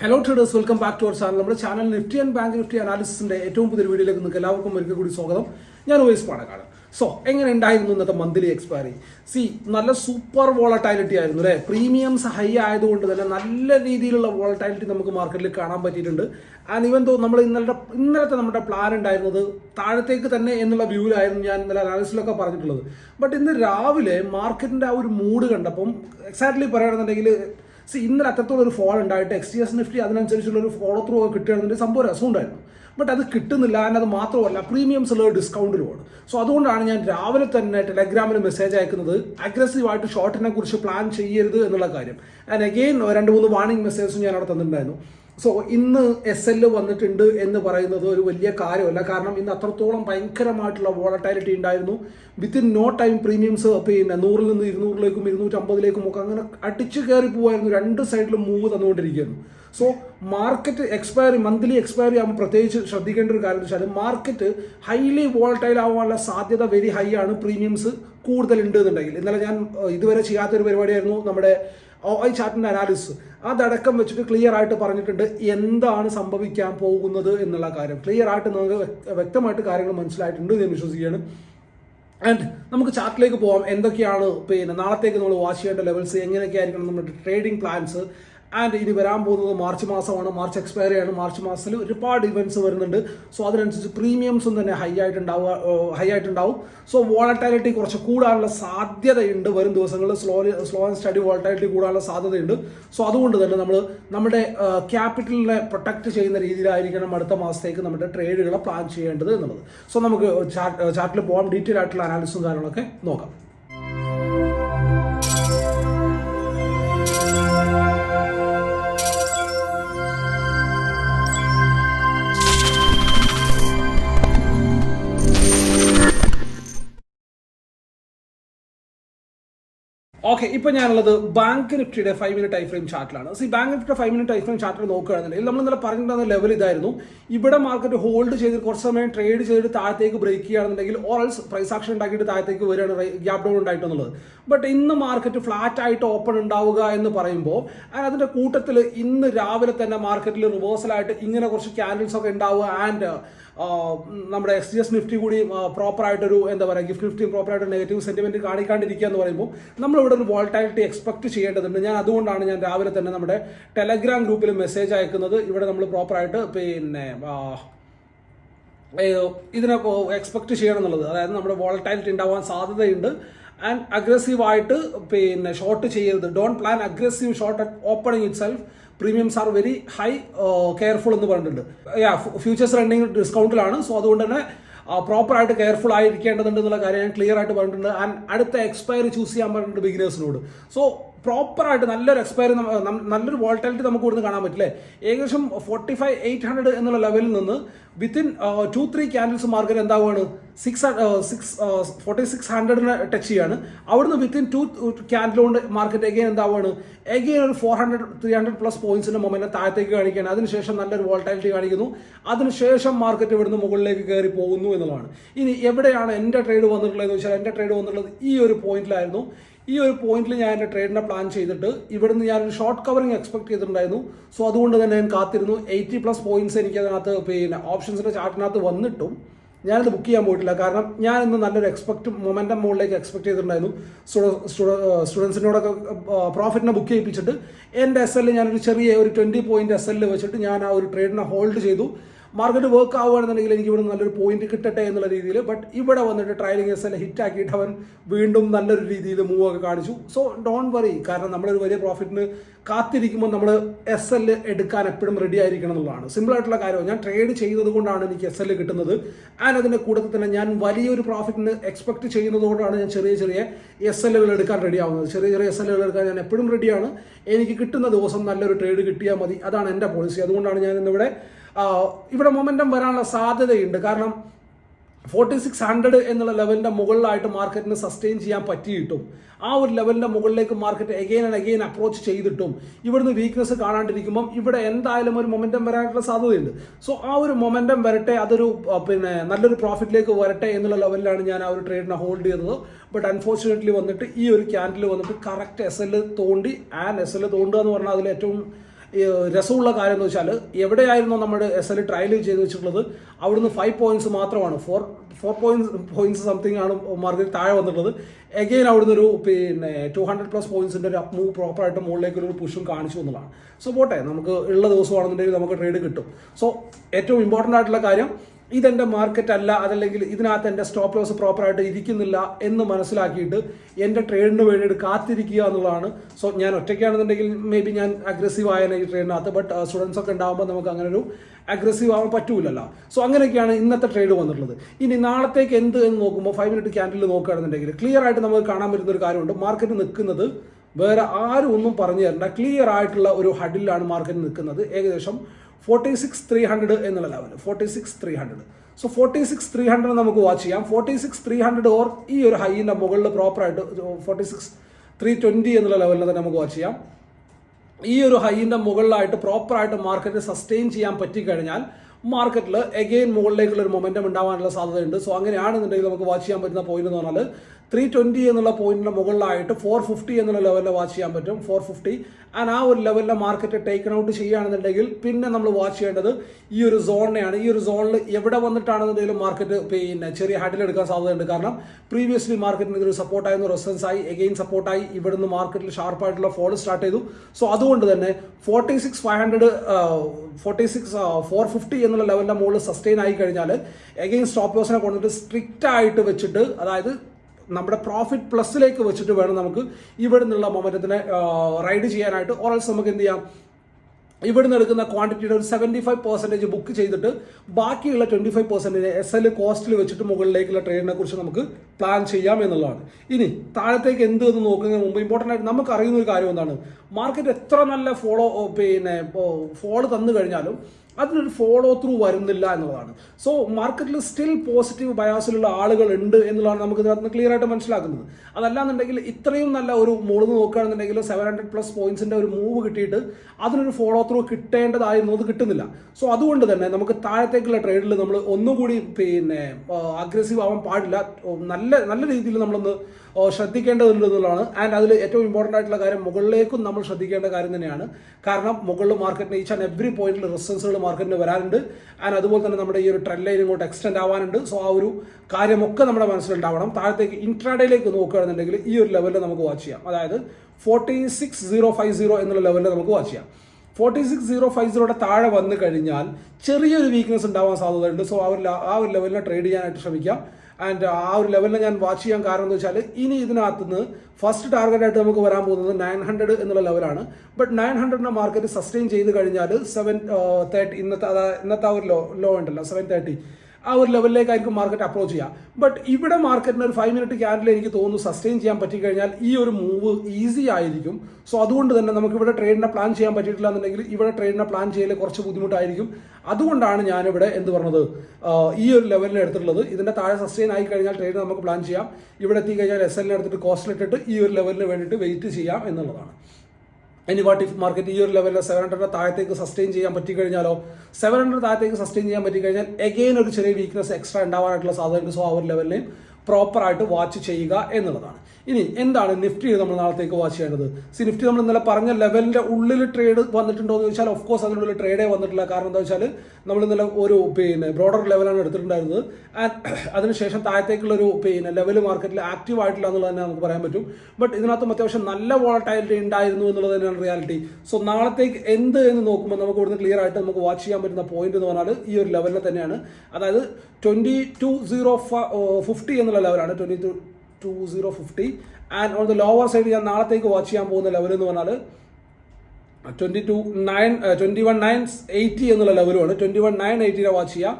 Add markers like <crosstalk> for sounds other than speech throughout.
Hello traders welcome back to our channel നമ്മുടെ channel Nifty and bank Nifty അനാലിസിന്റെ ഏറ്റവും പുതിയ വീഡിയോയിലേക്ക് നിങ്ങൾക്ക് എല്ലാവർക്കും ഒരിക്കൽ കൂടി സ്വാഗതം. ഞാൻ വോയിസ് പാണക്കാട്. സോ എങ്ങനെ ഉണ്ടായിരുന്നു ഇന്നത്തെ മന്ത്ലി എക്സ്പയറി സി നല്ല സൂപ്പർ വോളറ്റാലിറ്റി ആയിരുന്നു അല്ലേ? പ്രീമിയംസ് ഹൈ ആയതുകൊണ്ട് തന്നെ നല്ല രീതിയിലുള്ള വോളറ്റാലിറ്റി നമുക്ക് മാർക്കറ്റിൽ കാണാൻ പറ്റിയിട്ടുണ്ട്. ആൻഡ് ഇവൻ തോ നമ്മൾ ഇന്നലെ ഇന്നലത്തെ നമ്മുടെ പ്ലാൻ ഉണ്ടായിരുന്നത് താഴത്തേക്ക് തന്നെ എന്നുള്ള വ്യൂവിലായിരുന്നു ഞാൻ ഇന്നലെ അനാലിസിലൊക്കെ പറഞ്ഞിട്ടുള്ളത്. ബട്ട് ഇന്ന് രാവിലെ മാർക്കറ്റിന്റെ ആ ഒരു മൂഡ് കണ്ടപ്പം എക്സാക്ട്ലി പറയുകയാണെന്നുണ്ടെങ്കിൽ സി ഇന്നലെ അത്രത്തോളം ഒരു ഫോൾ ഉണ്ടായിട്ട് എക്സ് ടി എസ് നിഫ്റ്റി അതിനനുസരിച്ചുള്ള ഒരു ഫോളോ ത്രൂ ഒക്കെ കിട്ടുകയാണെന്നുണ്ടെങ്കിൽ സംഭവം രസമുണ്ടായിരുന്നു. ബട്ട് അത് കിട്ടുന്നില്ല അതിനത് മാത്രമല്ല പ്രീമിയംസ് ഉള്ള ഡിസ്കൗണ്ടിലുമാണ് സോ അതുകൊണ്ടാണ് ഞാൻ രാവിലെ തന്നെ ടെലഗ്രാമിൽ മെസ്സേജ് അയക്കുന്നത് അഗ്രസീവായിട്ട് ഷോർട്ടിനെ കുറിച്ച് പ്ലാൻ ചെയ്യരുത് എന്നുള്ള കാര്യം. ആൻഡ് അഗെയിൻ രണ്ട് മൂന്ന് വാർണിംഗ് മെസ്സേജും ഞാൻ അവിടെ തന്നിട്ടുണ്ടായിരുന്നു. സോ ഇന്ന് എസ് എൽ വന്നിട്ടുണ്ട് എന്ന് പറയുന്നത് ഒരു വലിയ കാര്യമല്ല. കാരണം ഇന്ന് അത്രത്തോളം ഭയങ്കരമായിട്ടുള്ള വോളറ്റാലിറ്റി ഉണ്ടായിരുന്നു. വിത്തിൻ നോ ടൈം പ്രീമിയംസ് പിന്നെ നൂറിൽ നിന്ന് ഇരുന്നൂറിലേക്കും ഇരുന്നൂറ്റമ്പതിലേക്കും ഒക്കെ അങ്ങനെ അടിച്ചു കയറി പോവായിരുന്നു. രണ്ട് സൈഡിലും move തന്നുകൊണ്ടിരിക്കുന്നു. So market expiry monthly expiry ആകുമ്പോൾ പ്രത്യേകിച്ച് ശ്രദ്ധിക്കേണ്ട ഒരു കാര്യം വെച്ചാൽ മാർക്കറ്റ് ഹൈലി വോൾട്ടൈൽ ആവാനുള്ള സാധ്യത വെരി ഹൈ ആണ്. പ്രീമിയംസ് കൂടുതലുണ്ട് എന്നുണ്ടെങ്കിൽ. ഇന്നലെ ഞാൻ ഇതുവരെ ചെയ്യാത്തൊരു പരിപാടിയായിരുന്നു നമ്മുടെ ഓ ഐ ചാർട്ടിന്റെ അനാലിസിസ് അതടക്കം വെച്ചിട്ട് ക്ലിയർ ആയിട്ട് പറഞ്ഞിട്ടുണ്ട് എന്താണ് സംഭവിക്കാൻ പോകുന്നത് എന്നുള്ള കാര്യം. ക്ലിയർ ആയിട്ട് നമുക്ക് വ്യക്തമായിട്ട് കാര്യങ്ങൾ മനസ്സിലായിട്ടുണ്ട് എന്ന് ഞാൻ വിശ്വസിക്കുകയാണ്. ആൻഡ് നമുക്ക് ചാർട്ടിലേക്ക് പോകാം എന്തൊക്കെയാണ് പിന്നെ നാളത്തേക്ക് നമ്മൾ വാച്ച് ചെയ്യേണ്ട ലെവൽസ് എങ്ങനെയൊക്കെ ആയിരിക്കണം നമ്മുടെ ട്രേഡിംഗ് പ്ലാൻസ് ആൻഡ് ഇനി വരാൻ പോകുന്നത് മാർച്ച് മാസമാണ്. മാർച്ച് എക്സ്പയറി ആണ് മാർച്ച് മാസത്തിൽ ഒരുപാട് ഇവന്റ്സ് വരുന്നുണ്ട്. സോ അതിനനുസരിച്ച് പ്രീമിയംസും തന്നെ ഹൈ ആയിട്ടുണ്ടാവുക ഹൈ ആയിട്ടുണ്ടാവും. സോ വോളറ്റാലിറ്റി കുറച്ച് കൂടാനുള്ള സാധ്യതയുണ്ട് വരും ദിവസങ്ങളിൽ. Slow slow and steady volatility കൂടാനുള്ള സാധ്യതയുണ്ട്. സോ അതുകൊണ്ട് തന്നെ നമ്മൾ നമ്മുടെ ക്യാപിറ്റലിനെ പ്രൊട്ടക്റ്റ് ചെയ്യുന്ന രീതിയിലായിരിക്കണം അടുത്ത മാസത്തേക്ക് നമ്മുടെ ട്രേഡുകളെ പ്ലാൻ ചെയ്യേണ്ടത് എന്നുള്ളത്. സോ നമുക്ക് ചാർട്ടിൽ പോകാം ഡീറ്റെയിൽ ആയിട്ടുള്ള അനാലിസും കാര്യങ്ങളൊക്കെ നോക്കാം. ഓക്കെ ഇപ്പൊ ഞാനുള്ളത് ബാങ്ക് നിഫ്റ്റിയുടെ ഫൈവ് മിനിറ്റ് ടൈം ഫ്രെയിം ചാർട്ടിലാണ് സി ബാങ്ക് നിഫ്റ്റിയുടെ ഫൈവ് മിനിറ്റ് ടൈം ഫ്രെയിം ചാർട്ടിൽ നോക്കുകയാണെന്നുണ്ടെങ്കിൽ നമ്മൾ ഇന്നലെ പറഞ്ഞിട്ടുണ്ടായിരുന്ന ലെവൽ ഇതായിരുന്നു. ഇവിടെ മാർക്കറ്റ് ഹോൾഡ് ചെയ്ത് കുറച്ച് സമയം ട്രേഡ് ചെയ്തിട്ട് താഴത്തേക്ക് ബ്രേക്ക് ചെയ്യുകയാണെന്നുണ്ടെങ്കിൽ ഓറൽസ് പ്രൈസ് ആക്ഷൻ ഉണ്ടാക്കിയിട്ട് താഴത്തേക്ക് വരികയാണ് ഗ്യാപ് ഡൗൺ ഉണ്ടായിട്ടുള്ളത്. ബട്ട് ഇന്ന് മാർക്കറ്റ് ഫ്ലാറ്റ് ആയിട്ട് ഓപ്പൺ ഉണ്ടാവുക എന്ന് പറയുമ്പോൾ ആൻഡ് അതിന്റെ കൂട്ടത്തിൽ ഇന്ന് രാവിലെ തന്നെ മാർക്കറ്റിൽ റിവേഴ്സലായിട്ട് ഇങ്ങനെ കുറച്ച് ക്യാൻഡിൽസ് ഒക്കെ ഉണ്ടാവുക ആൻഡ് നമ്മുടെ എസ് ജി എസ് നിഫ്റ്റി കൂടി പ്രോപ്പർ ആയിട്ടൊരു എന്താ പറയുക ഗിഫ്റ്റ് നിഫ്റ്റി പ്രോപ്പർ ആയിട്ട് നെഗറ്റീവ് സെന്റിമെന്റ് കാണിക്കാണ്ടിരിക്കുക എന്ന് പറയുമ്പോൾ നമ്മൾ ഇവിടെ ഒരു വോൾട്ടാലിറ്റി എക്സ്പെക്ട് ചെയ്യേണ്ടതുണ്ട്. ഞാൻ അതുകൊണ്ടാണ് ഞാൻ രാവിലെ തന്നെ നമ്മുടെ ടെലഗ്രാം ഗ്രൂപ്പിൽ മെസ്സേജ് അയക്കുന്നത്. ഇവിടെ നമ്മൾ പ്രോപ്പർ ആയിട്ട് പിന്നെ ഇതിനെ എക്സ്പെക്ട് ചെയ്യണം എന്നുള്ളത്. അതായത് നമ്മുടെ വോൾട്ടാലിറ്റി ഉണ്ടാവാൻ സാധ്യതയുണ്ട്. ആൻഡ് അഗ്രസീവായിട്ട് പിന്നെ ഷോർട്ട് ചെയ്യരുത്. Don't plan aggressive short at opening itself premiums are very high careful എന്ന് പറഞ്ഞിട്ടുണ്ട്. യാ ഫ്യൂച്ചേഴ്സ് റണ്ണിങ് ഡിസ്കൗണ്ടിലാണ്. സോ അതുകൊണ്ട് തന്നെ പ്രോപ്പർ ആയിട്ട് കെയർഫുൾ ആയിരിക്കേണ്ടതുണ്ട് എന്നുള്ള കാര്യം ഞാൻ ക്ലിയർ ആയിട്ട് പറഞ്ഞിട്ടുണ്ട്. ആൻഡ് അടുത്ത എക്സ്പയറി ചൂസ് ചെയ്യാൻ പറഞ്ഞിട്ടുണ്ട് ബിഗിനേഴ്സിനോട് സോ പ്രോപ്പർ ആയിട്ട് നല്ലൊരു എക്സ്പയറി നല്ലൊരു വോൾട്ടാലിറ്റി നമുക്ക് ഇവിടുന്ന് കാണാൻ പറ്റില്ലേ? ഏകദേശം ഫോർട്ടി ഫൈവ് എയ്റ്റ് ഹൺഡ്രഡ് എന്നുള്ള ലെവലിൽ നിന്ന് within two three candles market എന്താവുകയാണ് six six forty six ഹൺഡ്രഡിന് ടച്ച് ചെയ്യാണ്. അവിടുന്ന് വിത്തിൻ ടു ക്യാൻഡിൽ കൊണ്ട് മാർക്കറ്റ് എഗെയിൻ എന്താവുകയാണ് എഗെയിൻ ഒരു four hundred three hundred plus പോയിന്റ്സിന്റെ moment താഴത്തേക്ക് കാണിക്കുകയാണ്. അതിനുശേഷം നല്ലൊരു വോൾട്ടാലിറ്റി കാണിക്കുന്നു. അതിനുശേഷം മാർക്കറ്റ് ഇവിടുന്ന് മുകളിലേക്ക് കയറി പോകുന്നു എന്നുള്ളതാണ്. ഇനി എവിടെയാണ് എന്റെ ട്രേഡ് വന്നിട്ടുള്ളത് വെച്ചാൽ എന്റെ ട്രേഡ് വന്നിട്ടുള്ളത് ഈ ഒരു പോയിന്റിലായിരുന്നു ഈ ഒരു പോയിന്റിൽ ഞാൻ എന്റെ ട്രേഡിനെ പ്ലാൻ ചെയ്തിട്ട് ഇവിടുന്ന് ഒരു ഷോർട്ട് കവറിങ് എക്സ്പെക്ട് ചെയ്തിട്ടുണ്ടായിരുന്നു. സോ അതുകൊണ്ട് തന്നെ ഞാൻ കാത്തിരുന്നു. എയ്റ്റി പ്ലസ് പോയിന്റ്സ് എനിക്ക് അതിനകത്ത് പിന്നെ ഓപ്ഷൻസിന്റെ ചാർട്ടിനകത്ത് വന്നിട്ടും ഞാനത് ബുക്ക് ചെയ്യാൻ പോയിട്ടില്ല. കാരണം ഞാൻ ഇന്ന് നല്ലൊരു എക്സ്പെക്ട് മൊമെന്റം മുകളിലേക്ക് എക്സ്പെക്ട് ചെയ്തിട്ടുണ്ടായിരുന്നു. സ്റ്റുഡൻസിനോടൊക്കെ പ്രോഫിറ്റിനെ ബുക്ക് ചെയ്യിപ്പിച്ചിട്ട്. എന്റെ എസ് എല്ലിൽ ഞാനൊരു ചെറിയ ഒരു ട്വന്റി പോയിന്റ് എസ് എല്ലിൽ വെച്ചിട്ട് ഞാൻ ആ ഒരു ട്രേഡിനെ ഹോൾഡ് ചെയ്തു. മാർക്കറ്റ് വർക്ക് ആവുകയാണെന്നുണ്ടെങ്കിൽ എനിക്ക് ഇവിടെ നല്ലൊരു പോയിന്റ് കിട്ടട്ടെ എന്നുള്ള രീതിയിൽ. ബട്ട് ഇവിടെ വന്നിട്ട് ട്രയലിംഗ് എസ് എല്ലാം ഹിറ്റ് ആക്കിയിട്ട് അവൻ വീണ്ടും നല്ലൊരു രീതിയിൽ മൂവ് ഒക്കെ കാണിച്ചു. സോ ഡോണ്ട് വറി കാരണം നമ്മളൊരു വലിയ പ്രോഫിറ്റിന് കാത്തിരിക്കുമ്പോൾ നമ്മൾ എസ് എടുക്കാൻ എപ്പോഴും റെഡി ആയിരിക്കണം എന്നുള്ളതാണ്. സിമ്പിൾ ആയിട്ടുള്ള കാര്യം ഞാൻ ട്രേഡ് ചെയ്യുന്നത് കൊണ്ടാണ് എനിക്ക് എസ് കിട്ടുന്നത്. ആൻഡ് അതിന്റെ കൂട്ടത്തിൽ തന്നെ ഞാൻ വലിയൊരു പ്രോഫിറ്റിന് എക്സ്പെക്ട് ചെയ്യുന്നത് കൊണ്ടാണ് ഞാൻ ചെറിയ ചെറിയ എസ് എല്ലുകൾ എടുക്കാൻ റെഡി ആവുന്നത്. ചെറിയ ചെറിയ എസ് എല്ലുകൾ എടുക്കാൻ ഞാൻ എപ്പോഴും റെഡിയാണ് എനിക്ക് കിട്ടുന്ന ദിവസം നല്ലൊരു ട്രേഡ് കിട്ടിയാൽ മതി. അതാണ് എന്റെ പോളിസി അതുകൊണ്ടാണ് ഞാൻ ഇന്നിവിടെ ഇവിടെ മൊമെന്റം വരാനുള്ള സാധ്യതയുണ്ട്. കാരണം ഫോർട്ടി സിക്സ് ഹൺഡ്രഡ് എന്നുള്ള ലെവലിന്റെ മുകളിലായിട്ട് മാർക്കറ്റിന് സസ്റ്റെയിൻ ചെയ്യാൻ പറ്റിയിട്ടും ആ ഒരു ലെവലിന്റെ മുകളിലേക്ക് market again and again approach ചെയ്തിട്ടും ഇവിടുന്ന് വീക്ക്നെസ് കാണാണ്ടിരിക്കുമ്പം ഇവിടെ എന്തായാലും ഒരു മൊമെന്റം വരാനുള്ള സാധ്യതയുണ്ട്. സോ ആ ഒരു മൊമെന്റം വരട്ടെ അതൊരു പിന്നെ നല്ലൊരു പ്രോഫിറ്റിലേക്ക് വരട്ടെ എന്നുള്ള ലെവലിലാണ് ഞാൻ ആ ഒരു ട്രേഡിനെ ഹോൾഡ് ചെയ്തത്. ബട്ട് അൺഫോർച്ചുനേറ്റ്ലി വന്നിട്ട് ഈ ഒരു ക്യാൻഡിൽ വന്നിട്ട് കറക്റ്റ് എസ് എൽ തോണ്ടി ആൻഡ് എസ് എൽ തോണ്ടുക എന്ന് പറഞ്ഞാൽ അതിൽ ഏറ്റവും രസമുള്ള കാര്യം എന്ന് വെച്ചാൽ എവിടെയായിരുന്നു നമ്മുടെ എസ് എൽ ട്രയൽ ചെയ്ത് വെച്ചിട്ടുള്ളത്? അവിടുന്ന് ഫൈവ് പോയിന്റ്സ് മാത്രമാണ്. Four four points points something ആണ് മാർക്കറ്റ് താഴെ വന്നിട്ടുള്ളത്. എഗെയിൻ അവിടുന്ന് ഒരു പിന്നെ ടു ഹൺഡ്രഡ് പ്ലസ് പോയിന്റ്സിന്റെ ഒരു അപ്പ് മൂവ് പ്രോപ്പറായിട്ട് മുകളിലേക്ക് ഒരു പുഷും കാണിച്ചു എന്നുള്ളതാണ്. സോ പോട്ടെ നമുക്ക് ഉള്ള ദിവസമാണെന്നുണ്ടെങ്കിൽ നമുക്ക് ട്രേഡ് കിട്ടും. സോ ഏറ്റവും ഇമ്പോർട്ടന്റ് ആയിട്ടുള്ള കാര്യം ഇതെന്റെ മാർക്കറ്റ് അല്ല അതല്ലെങ്കിൽ ഇതിനകത്ത് എന്റെ സ്റ്റോപ്പ് ലോസ് പ്രോപ്പറായിട്ട് ഇരിക്കുന്നില്ല എന്ന് മനസ്സിലാക്കിയിട്ട് എന്റെ ട്രേഡിന് വേണ്ടിയിട്ട് കാത്തിരിക്കുക എന്നുള്ളതാണ്. സോ ഞാൻ ഒറ്റയ്ക്കാണെന്നുണ്ടെങ്കിൽ മേ ബി ഞാൻ അഗ്രസീവ് ആയ ഈ ട്രേഡിനകത്ത് ബട്ട് സ്റ്റുഡൻസ് ഒക്കെ ഉണ്ടാകുമ്പോൾ നമുക്ക് അങ്ങനെ ഒരു അഗ്രസീവ് ആവാൻ പറ്റൂലല്ലോ. സോ അങ്ങനെയൊക്കെയാണ് ഇന്നത്തെ ട്രേഡ് വന്നിട്ടുള്ളത്. ഇനി നാളത്തേക്ക് എന്ത് എന്ന് നോക്കുമ്പോൾ ഫൈവ് മിനിറ്റ് ക്യാൻഡിൽ നോക്കുകയാണെന്നുണ്ടെങ്കിൽ ക്ലിയർ ആയിട്ട് നമുക്ക് കാണാൻ പറ്റുന്ന ഒരു കാര്യമുണ്ട്. മാർക്കറ്റ് നിൽക്കുന്നത് വേറെ ആരും ഒന്നും പറഞ്ഞു തരണ്ട. ക്ലിയർ ആയിട്ടുള്ള ഒരു ഹഡിലാണ് മാർക്കറ്റ് നിൽക്കുന്നത്. ഏകദേശം ഫോർട്ടി സിക്സ് ത്രീ ഹൺഡ്രഡ് എന്നുള്ള level forty six three hundred. So forty six three hundred നമുക്ക് വാച്ച് ചെയ്യാം. Forty six three hundred or ഈ ഒരു ഹൈന്റെ മുകളിൽ പ്രോപ്പറായിട്ട് ഫോർട്ടി സിക്സ് ത്രീ ട്വന്റി എന്നുള്ള ലെവലിൽ തന്നെ നമുക്ക് വാച്ച് ചെയ്യാം. ഈ ഒരു ഹൈന്റെ മുകളിലായിട്ട് പ്രോപ്പറായിട്ട് മാർക്കറ്റ് സസ്റ്റെയിൻ ചെയ്യാൻ പറ്റിക്കഴിഞ്ഞാൽ മാർക്കറ്റിൽ എഗെയിൻ മുകളിലേക്കുള്ള ഒരു മൊമെന്റം ഉണ്ടാവാനുള്ള സാധ്യതയുണ്ട്. സോ അങ്ങനെയാണെന്നുണ്ടെങ്കിൽ നമുക്ക് വാച്ച് ചെയ്യാൻ പറ്റുന്ന പോയിന്റ് എന്ന് പറഞ്ഞാൽ ത്രീ ട്വന്റി എന്നുള്ള പോയിന്റിന് മുകളിലായിട്ട് ഫോർ ഫിഫ്റ്റി എന്നുള്ള ലെവലിൽ വാച്ച് ചെയ്യാൻ പറ്റും. ഫോർ ഫിഫ്റ്റി ആൻഡ് ആ ഒരു ലെവലിലെ മാർക്കറ്റ് ടേക്കൺ ഔട്ട് ചെയ്യുകയാണെന്നുണ്ടെങ്കിൽ പിന്നെ നമ്മൾ വാച്ച് ചെയ്യേണ്ടത് ഈ ഒരു സോണിനെയാണ് ഈ ഒരു സോണിൽ എവിടെ വന്നിട്ടാണെന്നുണ്ടെങ്കിലും മാർക്കറ്റ് പിന്നെ ചെറിയ ഹാഡിൽ എടുക്കാൻ സാധ്യതയുണ്ട്. കാരണം പ്രീവിയസ്ലി മാർക്കറ്റിന് ഇതൊരു സപ്പോർട്ടായിരുന്നു റെസിസ്റ്റൻസ് ആയി എഗെയിൻ സപ്പോർട്ടായി ഇവിടുന്ന് മാർക്കറ്റിൽ ഷാർപ്പായിട്ടുള്ള ഫോൾ സ്റ്റാർട്ട് ചെയ്തു. സോ അതുകൊണ്ട് തന്നെ forty six five hundred forty six four fifty എന്നുള്ള ലെവലിന്റെ മുകളിൽ സസ്റ്റെയിൻ ആയി കഴിഞ്ഞാൽ എഗെയിൻ സ്റ്റോപ്പ് ലോസിനെ കൊണ്ടിട്ട് സ്ട്രിക്റ്റ് ആയിട്ട് വെച്ചിട്ട് അതായത് നമ്മുടെ പ്രോഫിറ്റ് പ്ലസിലേക്ക് വെച്ചിട്ട് വേണം നമുക്ക് ഇവിടെ നിന്നുള്ള മൊമെന്റത്തിനെ റൈഡ് ചെയ്യാനായിട്ട്. ഓറൽസ് നമുക്ക് എന്ത് ചെയ്യാം? ഇവിടുന്ന് എടുക്കുന്ന ക്വാണ്ടിറ്റിയുടെ ഒരു സെവന്റി ഫൈവ് പെർസെന്റേജ് ബുക്ക് ചെയ്തിട്ട് ബാക്കിയുള്ള twenty five percentage S L കോസ്റ്റിൽ വെച്ചിട്ട് മുകളിലേക്കുള്ള ട്രേഡിനെ കുറിച്ച് നമുക്ക് പ്ലാൻ ചെയ്യാം എന്നുള്ളതാണ്. ഇനി താഴത്തേക്ക് എന്ത് എന്ന് നോക്കുന്നതിന് മുമ്പ് ഇമ്പോർട്ടന്റ് ആയിട്ട് നമുക്ക് അറിയുന്ന ഒരു കാര്യം എന്താണ്? മാർക്കറ്റ് എത്ര നല്ല ഫോളോ പിന്നെ ഫോൾ തന്നു കഴിഞ്ഞാലും അതിനൊരു ഫോളോ ത്രൂ വരുന്നില്ല എന്നുള്ളതാണ്. സോ മാർക്കറ്റിൽ സ്റ്റിൽ പോസിറ്റീവ് ബയാസിലുള്ള ആളുകൾ ഉണ്ട് എന്നുള്ളതാണ് നമുക്ക് ഇതിനകത്ത് ക്ലിയർ ആയിട്ട് മനസ്സിലാക്കുന്നത്. അതല്ലാന്നുണ്ടെങ്കിൽ ഇത്രയും നല്ല ഒരു മുകളിൽ നോക്കുകയാണെന്നുണ്ടെങ്കിൽ സെവൻ ഹൺഡ്രഡ് പ്ലസ് പോയിന്റ്സിന്റെ ഒരു മൂവ് കിട്ടിയിട്ട് അതിനൊരു ഫോളോ ത്രൂ കിട്ടേണ്ടതായിരുന്നു അത് കിട്ടുന്നില്ല. സോ അതുകൊണ്ട് തന്നെ നമുക്ക് താഴത്തേക്കുള്ള ട്രേഡിൽ നമ്മൾ ഒന്നുകൂടി പിന്നെ അഗ്രസീവ് ആവാൻ പാടില്ല. നല്ല നല്ല രീതിയിൽ നമ്മളൊന്ന് ശ്രദ്ധിക്കേണ്ടതുണ്ട് എന്നുള്ളതാണ്. ആൻഡ് അതിൽ ഏറ്റവും ഇമ്പോർട്ടന്റ് ആയിട്ടുള്ള കാര്യം മുകളിലേക്കും നമ്മൾ ശ്രദ്ധിക്കേണ്ട കാര്യം തന്നെയാണ്. കാരണം മുകളിൽ മാർക്കറ്റിന് ഈച്ച് ആൻഡ് എവറി പോയിന്റിൽ റെസിസ്റ്റൻസുകൾ മാർക്കറ്റിന് വരാനുണ്ട് ആൻഡ് അതുപോലെ തന്നെ നമ്മുടെ ഈ ഒരു ട്രെൻഡ് ലൈൻ ഇങ്ങോട്ട് എക്സ്റ്റെൻഡ് ആവാനുണ്ട്. സോ ആ ഒരു കാര്യമൊക്കെ നമ്മുടെ മനസ്സിലുണ്ടാവണം. താഴത്തേക്ക് ഇൻട്രാഡേയിലേക്ക് നോക്കുകയാണെന്നുണ്ടെങ്കിൽ ഈ ഒരു ലെവലിൽ നമുക്ക് വാച്ച് ചെയ്യാം. അതായത് forty six zero five zero എന്നുള്ള ലെവലിൽ നമുക്ക് വാച്ച് ചെയ്യാം. ഫോർട്ടി സിക്സ് സീറോ ഫൈവ് സീറോയുടെ താഴെ വന്നു കഴിഞ്ഞാൽ ചെറിയൊരു വീക്ക്നെസ് ഉണ്ടാവാൻ സാധ്യതയുണ്ട്. സോ ആ ഒരു ആ ഒരു ലെവലിനെ ട്രേഡ് ചെയ്യാനായിട്ട് ശ്രമിക്കാം. ആൻഡ് ആ ഒരു ലെവലിൽ ഞാൻ വാച്ച് ചെയ്യാൻ കാരണം എന്ന് വെച്ചാൽ ഇനി ഇതിനകത്ത് നിന്ന് ഫസ്റ്റ് ടാർഗറ്റ് ആയിട്ട് നമുക്ക് വരാൻ പോകുന്നത് നയൻ ഹൺഡ്രഡ് എന്നുള്ള ലെവലാണ് ബട്ട് നയൻ ഹൺഡ്രഡിന്റെ മാർക്കറ്റ് സസ്റ്റെയിൻ ചെയ്ത് കഴിഞ്ഞാൽ സെവൻ തേർട്ടി ഇന്നത്തെ അതായത് ഇന്നത്തെ ആ ഒരു ലോ ലോ ഉണ്ടല്ലോ സെവൻ തേർട്ടി ആ ഒരു ലെവലിലേക്കായിരിക്കും മാർക്കറ്റ് അപ്രോച്ച് ചെയ്യുക. ബട്ട് ഇവിടെ മാർക്കറ്റിന് ഒരു ഫൈവ് മിനിറ്റ് ക്യാൻഡിൽ എനിക്ക് തോന്നുന്നു സസ്റ്റെയിൻ ചെയ്യാൻ പറ്റിക്കഴിഞ്ഞാൽ ഈ ഒരു മൂവ് ഈസി ആയിരിക്കും. സോ അതുകൊണ്ട് തന്നെ നമുക്ക് ഇവിടെ ട്രേഡിനെ പ്ലാൻ ചെയ്യാൻ പറ്റിയിട്ടില്ല എന്നുണ്ടെങ്കിൽ ഇവിടെ ട്രേഡിനെ പ്ലാൻ ചെയ്യൽ കുറച്ച് ബുദ്ധിമുട്ടായിരിക്കും. അതുകൊണ്ടാണ് ഞാനിവിടെ എന്ത് പറഞ്ഞത്? ഈ ഒരു ലെവലിൽ എടുത്തിട്ടുള്ളത്. ഇതിന്റെ താഴെ സസ്റ്റെയിൻ ആയി കഴിഞ്ഞാൽ ട്രേഡ് നമുക്ക് പ്ലാൻ ചെയ്യാം. ഇവിടെ എത്തി കഴിഞ്ഞാൽ എസ് എല്ലിനെ എടുത്തിട്ട് കോസ്റ്റിലിട്ടിട്ട് ഈ ഒരു ലെവലിന് വേണ്ടിയിട്ട് വെയിറ്റ് ചെയ്യാം എന്നുള്ളതാണ്. ഇനി വാട്ട് ഇഫ് മാർക്കറ്റ് ഈ ഒരു ലെവലിൽ സെവൻ ഹൺഡ്രഡ് താഴത്തേക്ക് സസ്റ്റെയിൻ ചെയ്യാൻ പറ്റിക്കഴിഞ്ഞാലോ സെവൻ ഹൺഡ്രഡ് താഴത്തേക്ക് സസ്റ്റെയിൻ ചെയ്യാൻ പറ്റിക്കഴിഞ്ഞാൽ എഗെയിൻ ഒരു ചെറിയ വീക്ക്നെസ് എക്സ്ട്രാ ഉണ്ടാവാനായിട്ടുള്ള സാധ്യതയുണ്ട്. സോ ആ ഒരു ലെവലിനെയും പ്രോപ്പറായിട്ട് വാച്ച് ചെയ്യുക എന്നുള്ളതാണ്. ഇനി എന്താണ് നിഫ്റ്റി നമ്മൾ നാളത്തേക്ക് വാച്ച് ചെയ്യേണ്ടത്? സി നിഫ്റ്റി നമ്മൾ ഇന്നലെ പറഞ്ഞ ലെവലിന്റെ ഉള്ളിൽ ട്രേഡ് വന്നിട്ടുണ്ടോ എന്ന് ചോദിച്ചാൽ ഓഫ് കോഴ്സ് അതിനുള്ളിൽ ട്രേഡേ വന്നിട്ടില്ല. കാരണം എന്താ വെച്ചാൽ നമ്മൾ ഇന്നലെ ഒരു പിന്നെ ബ്രോഡർ ലെവലാണ് എടുത്തിട്ടുണ്ടായിരുന്നത്. ആൻഡ് <clears throat> അതിനുശേഷം താഴത്തേക്കുള്ള ഒരു പിന്നെ ലെവൽ മാർക്കറ്റിൽ ആക്റ്റീവ് ആയിട്ടില്ല എന്നുള്ളത് തന്നെ നമുക്ക് പറയാൻ പറ്റും. ബട്ട് ഇതിനകത്തും അത്യാവശ്യം നല്ല വോളട്ടൈലിറ്റി ഉണ്ടായിരുന്നു എന്നുള്ളത് തന്നെയാണ് റിയാലിറ്റി സോ നാളത്തേക്ക് എന്ത് എന്ന് നോക്കുമ്പോൾ നമുക്ക് ഇവിടുന്ന് ക്ലിയർ ആയിട്ട് നമുക്ക് വാച്ച് ചെയ്യാൻ പറ്റുന്ന പോയിന്റ് എന്ന് പറഞ്ഞാൽ ഈ ഒരു ലെവലിനെ തന്നെയാണ്. അതായത് ട്വന്റി ടു സീറോ ഫിഫ്റ്റി എന്നുള്ള ലെവലാണ് twenty two two zero fifty and on the lower side ഞാൻ നാളത്തേക്ക് വാച്ച് ചെയ്യാൻ പോകുന്ന ലെവൽ എന്ന് പറഞ്ഞാൽ twenty two nine twenty one nine eighty എന്നുള്ള ലെവലുമാണ് ട്വന്റി വൺ നയൻ എയ്റ്റിനെ വാച്ച് ചെയ്യാം.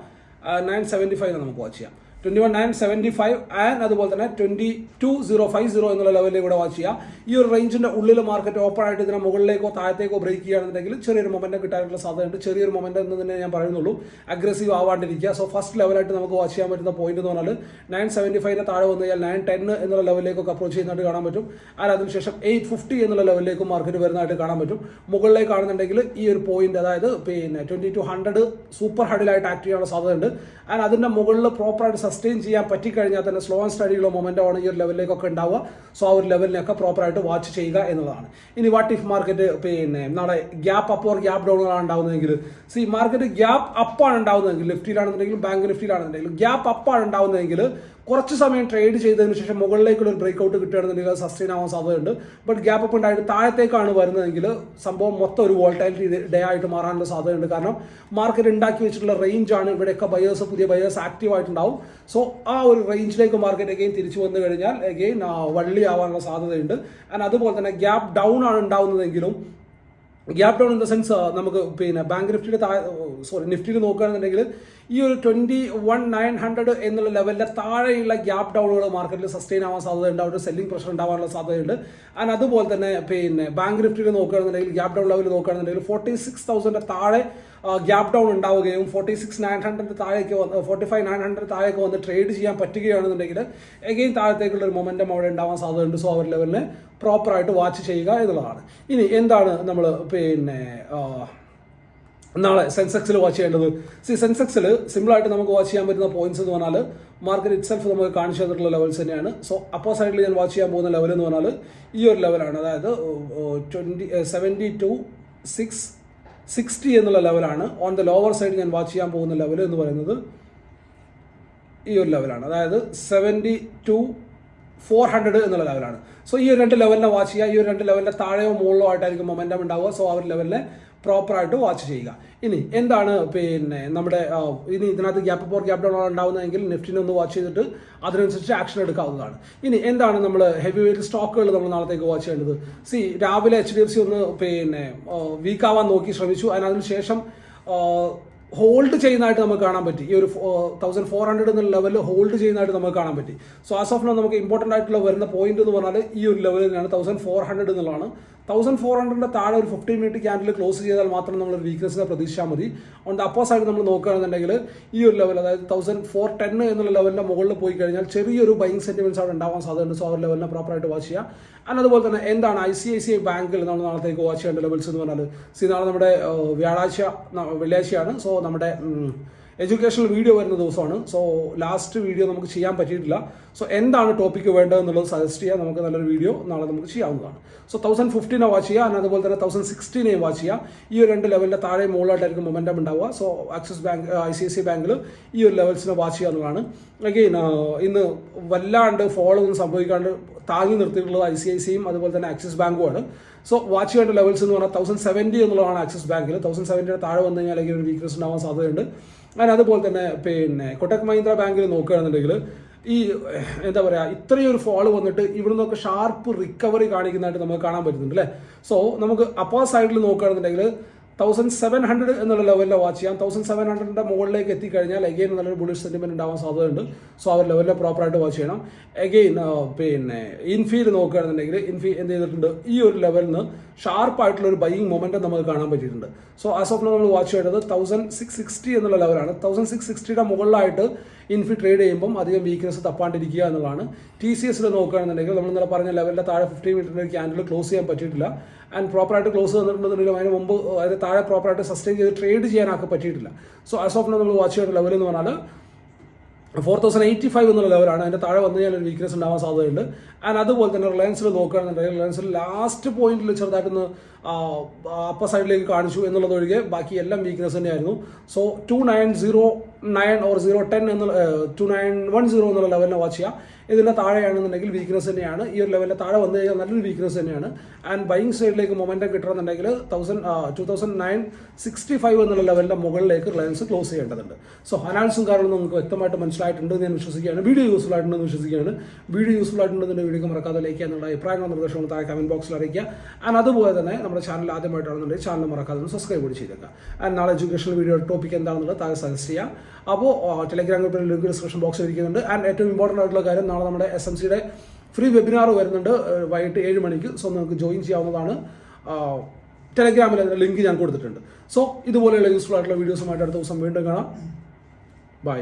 നയൻ സെവന്റി ഫൈവിനെ നമുക്ക് വാച്ച് ചെയ്യാം. Twenty one nine seventy five and അതുപോലെ തന്നെ twenty two zero five zero എന്നുള്ള ലെവലിൽ കൂടെ വാച്ച് ചെയ്യുക. ഈ ഒരു റേഞ്ചിന്റെ ഉള്ളിൽ മാർക്കറ്റ് ഓപ്പൺ ആയിട്ട് ഇതിനെ മുകളിലേക്കോ താഴത്തേക്കോ ബ്രേക്ക് ചെയ്യുകയാണെന്നുണ്ടെങ്കിൽ ചെറിയൊരു മൊമെന്റം കിട്ടാനുള്ള സാധ്യതയുണ്ട്. ചെറിയൊരു മൊമെന്റം എന്ന് തന്നെ ഞാൻ പറയുന്നുള്ളൂ. അഗ്രസീവ് ആവാണ്ടിരിക്കുക. സോ ഫസ്റ്റ് ലെവലായിട്ട് നമുക്ക് വാച്ച് ചെയ്യാൻ പറ്റുന്ന പോയിന്റ് എന്ന് പറഞ്ഞാൽ നയൻ സെവന്റി ഫൈവിന് താഴെ വന്നു കഴിഞ്ഞാൽ നയൻ ടെൻ എന്നുള്ള ലെവലിലേക്കൊക്കെ അപ്രോച്ച് ചെയ്യുന്നതായിട്ട് കാണാൻ പറ്റും. ആൻഡ് അതിനുശേഷം എയ്റ്റ് ഫിഫ്റ്റി എന്നുള്ള ലെവലിലേക്ക് മാർക്കറ്റ് വരുന്നതായിട്ട് കാണാൻ പറ്റും. മുകളിലേക്ക് കാണുന്നുണ്ടെങ്കിൽ ഈ ഒരു പോയിന്റ് അതായത് പിന്നെ ട്വന്റി ടു ഹൺഡ്രഡ് സൂപ്പർ ഹഡിലായിട്ട് ആക്ട് ചെയ്യാനുള്ള സാധ്യതയുണ്ട്. ആൻഡ് അതിന്റെ മുകളിൽ പ്രോപ്പറായിട്ട് സസ്റ്റെയിൻ ചെയ്യാൻ പറ്റിക്കഴിഞ്ഞാൽ തന്നെ സ്ലോ ആൻഡ് സ്റ്റഡിയുള്ള മൊമെന്റ് ആണ് ഈ ഒരു ലെവലിലേക്കൊക്കെ ഉണ്ടാവുക. സോ ആ ഒരു ലെവലിനൊക്കെ പ്രോപ്പറായിട്ട് വാച്ച് ചെയ്യുക എന്നുള്ളതാണ്. ഇനി വാട്ട് ഇഫ് മാർക്കറ്റ് പിന്നെ നാളെ ഗ്യാപ്പ് അപ്പ് ഓർ ഗ്യാപ്പ് ആണ് ഉണ്ടാവുന്നതെങ്കിൽ. സി മാർക്കറ്റ് ഗ്യാപ്പ് അപ്പാണ് ഉണ്ടാവുന്നതെങ്കിൽ നിഫ്റ്റിയിലാണെന്നുണ്ടെങ്കിലും ബാങ്ക് നിഫ്റ്റിയിലാണെന്നുണ്ടെങ്കിലും ഗ്യാപ്പ് അപ്പാണ് ഉണ്ടാവുന്നതെങ്കിൽ കുറച്ച് സമയം ട്രേഡ് ചെയ്തതിന് ശേഷം മുകളിലേക്കുള്ള ഒരു ബ്രേക്ക് ഔട്ട് കിട്ടുകയാണെന്നുണ്ടെങ്കിൽ അത് സസ്റ്റെയിൻ ആവാൻ സാധ്യതയുണ്ട്. ബട്ട് ഗ്യാപ്പ് അപ്പ് ഉണ്ടായിട്ട് താഴത്തേക്കാണ് വരുന്നതെങ്കിൽ സംഭവം മൊത്തം ഒരു വോൾട്ടാലിറ്റി ഡേ ആയിട്ട് മാറാനുള്ള സാധ്യതയുണ്ട്. കാരണം മാർക്കറ്റ് ഉണ്ടാക്കി വെച്ചിട്ടുള്ള ആണ് ഇവിടെയൊക്കെ ബയേഴ്സ് പുതിയ ബയേഴ്സ് ആക്റ്റീവ് ആയിട്ടുണ്ടാവും. സോ ആ ഒരു റേഞ്ചിലേക്ക് മാർക്കറ്റ് അഗെയിൻ തിരിച്ചു വന്നു കഴിഞ്ഞാൽ അഗെയിൻ വള്ളി ആവാനുള്ള സാധ്യതയുണ്ട്. ആൻഡ് അതുപോലെ തന്നെ ഗ്യാപ്പ് ഡൗൺ ആണ് ഉണ്ടാവുന്നതെങ്കിലും gap down in the sense നമുക്ക് പിന്നെ ബാങ്ക് നിഫ്റ്റിയുടെ താഴെ സോറി നിഫ്റ്റിയിൽ നോക്കുകയാണെന്നുണ്ടെങ്കിൽ ഈ ഒരു ട്വന്റി വൺ നയൻ ഹൺഡ്രഡ് എന്നുള്ള ലെവലിന്റെ താഴെയുള്ള ഗ്യാപ് ഡൗണുകൾ മാർക്കറ്റിൽ സസ്റ്റെയിൻ ആവാൻ സാധ്യതയുണ്ട്. അവിടെ സെല്ലിംഗ് പ്രഷർ ഉണ്ടാവാനുള്ള സാധ്യതയുണ്ട്. ആൻഡ് അതുപോലെ തന്നെ പിന്നെ ബാങ്ക് നിഫ്റ്റിയിൽ നോക്കുകയാണെന്നുണ്ടെങ്കിൽ ഗ്യാപ് ഡൗൺ ലെവൽ നോക്കുകയാണെന്നുണ്ടെങ്കിൽ ഫോർട്ടി സിക്സ് താഴെ ഗ്യാപ്പ് ഡൗൺ ഉണ്ടാവുകയും ഫോർട്ടി സിക്സ് നയൻ ഹൺഡ്രഡ് താഴേക്ക് വന്ന് ഫോർട്ടി ഫൈവ് നയൻ ഹൺഡ്രഡ് താഴേക്ക് വന്ന് ട്രേഡ് ചെയ്യാൻ പറ്റുകയാണെന്നുണ്ടെങ്കിൽ എഗെയിൻ താഴത്തേക്കുള്ള ഒരു മൊമെന്റം അവിടെ ഉണ്ടാവാൻ സാധ്യതയുണ്ട്. സോ അവർ ലെവലിനെ പ്രോപ്പറായിട്ട് വാച്ച് ചെയ്യുക എന്നുള്ളതാണ്. ഇനി എന്താണ് നമ്മൾ പിന്നെ നാളെ സെൻസെക്സിൽ വാച്ച് ചെയ്യേണ്ടത്? സി സെൻസെക്സിൽ സിമ്പിളായിട്ട് നമുക്ക് വാച്ച് ചെയ്യാൻ പറ്റുന്ന പോയിന്റ്സ് എന്ന് പറഞ്ഞാൽ മാർക്കറ്റ് ഇറ്റ്സെൽഫ് നമുക്ക് കാണിച്ചു തന്നിട്ടുള്ള ലെവൽസ് തന്നെയാണ്. സോ അപ്പോ സൈഡിൽ ഞാൻ വാച്ച് ചെയ്യാൻ പോകുന്ന ലെവൽ എന്ന് പറഞ്ഞാൽ ഈ ഒരു ലെവലാണ് അതായത് twenty seventy two six sixty എന്നുള്ള ലെവലാണ്. ഓൺ ദ ലോവർ സൈഡ് ഞാൻ വാച്ച് ചെയ്യാൻ പോകുന്ന ലെവൽ എന്ന് പറയുന്നത് ഈ ഒരു ലെവലാണ് അതായത് സെവന്റി ടു ഫോർ ഹൺഡ്രഡ് എന്നുള്ള ലെവലാണ്. സോ ഈ ഒരു രണ്ട് ലെവലിനെ വാച്ച് ചെയ്യുക ഈ ഒരു രണ്ട് ലെവലിന്റെ താഴെയോ മുകളിലോ ആയിട്ടായിരിക്കും മൊമെന്റം ഉണ്ടാവുക. സോ ആ ഒരു ലെവലിനെ പ്രോപ്പറായിട്ട് വാച്ച് ചെയ്യുക. ഇനി എന്താണ് പിന്നെ നമ്മുടെ ഇനി ഇതിനകത്ത് ഗ്യാപ്പ് ഫോർ ഗ്യാപ്പ് ഡൗൺ ഉണ്ടാവുന്നതെങ്കിൽ നിഫ്റ്റിനെ ഒന്ന് വാച്ച് ചെയ്തിട്ട് അതിനനുസരിച്ച് ആക്ഷൻ എടുക്കാവുന്നതാണ്. ഇനി എന്താണ് നമ്മൾ ഹെവി വെയിറ്റ് സ്റ്റോക്കുകൾ നമ്മൾ നാളത്തേക്ക് വാച്ച് ചെയ്യേണ്ടത്? സി രാവിലെ എച്ച് ഡി എഫ് സി ഒന്ന് പിന്നെ വീക്കാവാൻ നോക്കി ശ്രമിച്ചു. അതിനു ശേഷം ഹോൾഡ് ചെയ്യുന്നതായിട്ട് നമുക്ക് കാണാൻ പറ്റി. ഈ ഒരു തൗസൻഡ് ഫോർ ഹൺഡ്രഡ് എന്ന ലെവലിൽ ഹോൾഡ് ചെയ്യുന്നതായിട്ട് നമുക്ക് കാണാൻ പറ്റി. സോ ആസ് ഓഫ് നോ നമുക്ക് ഇമ്പോർട്ടന്റ് ആയിട്ടുള്ള വരുന്ന പോയിന്റ് എന്ന് പറഞ്ഞാൽ ഈ ഒരു ലെവലിൽ തന്നെയാണ് തൗസൻഡ് ഫോർ ഹൺഡ്രഡ് എന്നുള്ളതാണ്. തൗസൻഡ് ഫോർ ഹൺഡ്രഡിന്റെ താഴെ ഒരു ഫിഫ്റ്റീൻ മിനിറ്റ് ക്യാൻഡിൽ ക്ലോസ് ചെയ്താൽ മാത്രം നമ്മൾ ഒരു പ്രതീക്ഷിച്ചാൽ മതി. ഓൺ ദ അപ്പോ നമ്മൾ നോക്കുകയാണെന്നുണ്ടെങ്കിൽ ഈ ഒരു ലെവൽ അതായത് തൗസൻഡ് ഫോർ ടെൻ എന്നുള്ള ലെവലിന്റെ മുകളിൽ പോയി കഴിഞ്ഞാൽ ചെറിയൊരു ബൈങ് സെന്റിമെന്റ്സ് അവിടെ ഉണ്ടാവാൻ സാധ്യതയുണ്ട്. സോ ആ ഒരു ലെവലിനെ പ്രോപ്പറായിട്ട് വാച്ച് ചെയ്യുക. ആൻഡ് അതുപോലെ തന്നെ എന്താണ് I C I C I ബാങ്കിൽ നമ്മൾ നാളത്തേക്ക് വാച്ച് ചെയ്യേണ്ട ലെവൽസ് എന്ന് പറഞ്ഞാൽ സി നാളെ നമ്മുടെ വ്യാഴാഴ്ച വെള്ളിയാഴ്ചയാണ്. സോ നമ്മുടെ എഡ്യൂക്കേഷണൽ വീഡിയോ വരുന്ന ദിവസമാണ്. സോ ലാസ്റ്റ് വീഡിയോ നമുക്ക് ചെയ്യാൻ പറ്റിയിട്ടില്ല. സോ എന്താണ് ടോപ്പിക്ക് വേണ്ടത് എന്നുള്ളത് സജസ്റ്റ് ചെയ്യാൻ നമുക്ക് നല്ലൊരു വീഡിയോ നാളെ നമുക്ക് ചെയ്യാവുന്നതാണ്. സോ തൗസൻഡ് ഫിഫ്റ്റീനെ വാച്ച് ചെയ്യുക. and അതുപോലെ തന്നെ തൗസൻഡ് സിക്സ്റ്റീനെയും വാച്ച് ചെയ്യുക. ഈ ഒരു രണ്ട് ലെവലിന്റെ താഴെ മുകളിലായിട്ടായിരിക്കും മൊമെന്റം ഉണ്ടാവുക. So Axis bank I C I C ബാങ്കിൽ ഈ ഒരു ലെവൽസിനെ വാച്ച് ചെയ്യുക എന്നുള്ളതാണ്. അഗെയിൻ ഇന്ന് വല്ലാണ്ട് ഫോളോ ഒന്നും സംഭവിക്കാണ്ട് താങ്ങി നിർത്തിയിട്ടുള്ളത് ഐ സി ഐ സിയും അതുപോലെ തന്നെ ആക്സിസ് ബാങ്കുമാണ് സോ വാച്ച് ചെയ്യേണ്ട ലെവൽസ് എന്ന് പറഞ്ഞാൽ തൗസൻഡ് സെവന്റി എന്നുള്ളതാണ് ആക്സിസ് ബാങ്കിൽ തൗസൻഡ് സെവന്റിയുടെ താഴെ വന്നു കഴിഞ്ഞാൽ അല്ലെങ്കിൽ ഒരു വീക്ക്നെസ് ഉണ്ടാവാൻ സാധ്യതയുണ്ട്. അങ്ങനെ അതുപോലെ തന്നെ പിന്നെ കൊട്ടക് മഹീന്ദ്ര ബാങ്കിൽ നോക്കുകയാണെന്നുണ്ടെങ്കിൽ ഈ എന്താ പറയുക ഇത്രയും ഒരു ഫോൾ വന്നിട്ട് ഇവിടെ നിന്നൊക്കെ ഷാർപ്പ് റിക്കവറി കാണിക്കുന്നതായിട്ട് നമുക്ക് കാണാൻ പറ്റുന്നുണ്ട് അല്ലേ സോ നമുക്ക് അപ്പോ സൈഡിൽ നോക്കുകയാണെന്നുണ്ടെങ്കിൽ തൗസൻഡ് സെവൻ ഹൺഡ്രഡ് എന്നുള്ള ലെവലിൽ വാച്ച് ചെയ്യാം. തൗസൻഡ് സെവൻ ഹൺഡ്രഡിന്റെ മുകളിലേക്ക് എത്തിക്കഴിഞ്ഞാൽ എഗെയിൻ നല്ലൊരു ബുള്ളിഷ് സെന്റിമെന്റ് ഉണ്ടാവാൻ സാധ്യതയുണ്ട്. സോ അവർ ലെവലിൽ പ്രോപ്പറായിട്ട് വാച്ച് ചെയ്യണം. എഗെയിൻ പിന്നെ ഇൻഫീൽ നോക്കുകയാണെന്നുണ്ടെങ്കിൽ ഇൻഫി എന്ത് ചെയ്തിട്ടുണ്ട്? ഈ ഒരു ലെവലിൽ നിന്ന് ഷാർപ്പായിട്ടുള്ള ഒരു ബൈയിങ് മൊമെന്റം നമുക്ക് കാണാൻ പറ്റിയിട്ടുണ്ട്. സോ ആസ് ഓഫ് നമ്മൾ വാച്ച് ചെയ്യേണ്ടത് തൗസൻഡ് സിക്സ് സിക്സ്റ്റി എന്നുള്ള ലെവലാണ് തൗസൻഡ് സിക്സ് സിക്സ്റ്റിയുടെ മുകളിലായിട്ട് ഇൻഫി ട്രേഡ് ചെയ്യുമ്പം അധികം വീക്ക്നെസ് തപ്പാണ്ടിരിക്കുക എന്നുള്ളതാണ്. ടി സി എസിൽ നോക്കുകയാണെന്നുണ്ടെങ്കിൽ നമ്മൾ ഇന്നലെ പറഞ്ഞ ലെവലിന്റെ താഴെ ഫിഫ്റ്റീൻ മീറ്ററിന്റെ ക്യാൻഡിൽ ക്ലോസ് ചെയ്യാൻ പറ്റിയിട്ടില്ല. ആൻഡ് പ്രോപ്പറായിട്ട് ക്ലോസ് തന്നിട്ടുണ്ടെന്നുണ്ടെങ്കിൽ അതിന് മുമ്പ് അതിന് താഴെ പ്രോപ്പറായിട്ട് സസ്റ്റെയിൻ ചെയ്ത് ട്രേഡ് ചെയ്യാനൊക്കെ പറ്റിയിട്ടില്ല. സോ ആസ് ഓഫ് നമ്മൾ വാച്ച് ചെയ്യേണ്ട ലെവൽ എന്ന് പറഞ്ഞാൽ ഫോർ തൗസൻഡ് എയ്റ്റി ഫൈവ് എന്നുള്ള ലെവലാണ് അതിന്റെ താഴെ വന്നു കഴിഞ്ഞാൽ ഒരു വീക്ക്നെസ് ഉണ്ടാവാൻ സാധ്യതയുണ്ട്. ആൻഡ് അതുപോലെ തന്നെ റിലയൻസിൽ നോക്കുകയാണെന്നുണ്ടെങ്കിൽ റിലയൻസിൽ ലാസ്റ്റ് പോയിന്റിൽ ചെറുതായിട്ടൊന്ന് അപ്പർ സൈഡിലേക്ക് കാണിച്ചു എന്നുള്ളത് ഒഴികെ ബാക്കി എല്ലാം വീക്ക്നെസ് തന്നെയായിരുന്നു. So two nine zero nine or zero ten എന്നുള്ള ടു നയൻ വൺ സീറോ എന്നുള്ള ലെവലിനെ വാച്ച് ചെയ്യുക. ഇതിന്റെ താഴെയാണെന്നുണ്ടെങ്കിൽ വീക്ക്നെസ് തന്നെയാണ്. ഈ ഒരു ലെവലിന്റെ താഴെ വന്നു കഴിഞ്ഞാൽ നല്ലൊരു വീക്ക്നെസ് തന്നെയാണ്. ആൻഡ് ബൈങ് സൈഡിലേക്ക് മൊമെന്റം കിട്ടണമെന്നുണ്ടെങ്കിൽ thousand two thousand nine sixty five എന്നുള്ള ലെവലിന്റെ മുകളിലേക്ക് റിലയൻസ് ക്ലോസ് ചെയ്യേണ്ടതുണ്ട്. സോ അനാലിസും കാരണം നമുക്ക് വ്യക്തമായിട്ട് മനസ്സിലായിട്ടുണ്ട് എന്ന് ഞാൻ വിശ്വസിക്കുകയാണ്. വീഡിയോ യൂസ്ഫുൾ ആയിട്ടുണ്ടെന്ന് വിശ്വസിക്കുകയാണ്. വീഡിയോ യൂസ്ഫുൾ ആയിട്ടുണ്ടെന്ന് വീഡിയോ മറക്കാതെ ലൈക്ക് എന്നുള്ള അഭിപ്രായങ്ങളും നിർദ്ദേശങ്ങളും താഴെ കമന്റ് ബോക്സിൽ അറിയിക്കുക. ആൻഡ് അതുപോലെ തന്നെ നമ്മുടെ ചാനൽ ആദ്യമായിട്ടാണെന്നുണ്ടെങ്കിൽ ചാനൽ മറക്കാതെ ഒന്ന് സബ്സ്ക്രൈബ് കൂടി ചെയ്തേക്കുക. ആൻഡ് നാളെ എഡ്യൂക്കേഷണൽ വീഡിയോ ടോപ്പിക് എന്താണെന്നുള്ളത് താഴെ സജസ്റ്റ് ചെയ്യാം. അപ്പോൾ ടെലിഗ്രാം ഗ്രൂപ്പിൽ ലിങ്ക് ഡിസ്ക്രിപ്ഷൻ ബോക്സിൽ ഇരിക്കുന്നുണ്ട്. ആൻഡ് ഏറ്റവും ഇമ്പോർട്ടന്റ് ആയിട്ടുള്ള കാര്യം നാളെ നമ്മുടെ എസ് എം സിയുടെ ഫ്രീ വെബിനാർ വരുന്നുണ്ട്. വൈകിട്ട് ഏഴ് മണിക്ക്. സോ നിങ്ങൾക്ക് ജോയിൻ ചെയ്യാവുന്നതാണ്. ടെലഗ്രാമിൽ അതിന്റെ ലിങ്ക് ഞാൻ കൊടുത്തിട്ടുണ്ട്. സോ ഇതുപോലെയുള്ള യൂസ്ഫുൾ ആയിട്ടുള്ള വീഡിയോസുമായിട്ട് അടുത്ത ദിവസം വീണ്ടും കാണാം. ബൈ.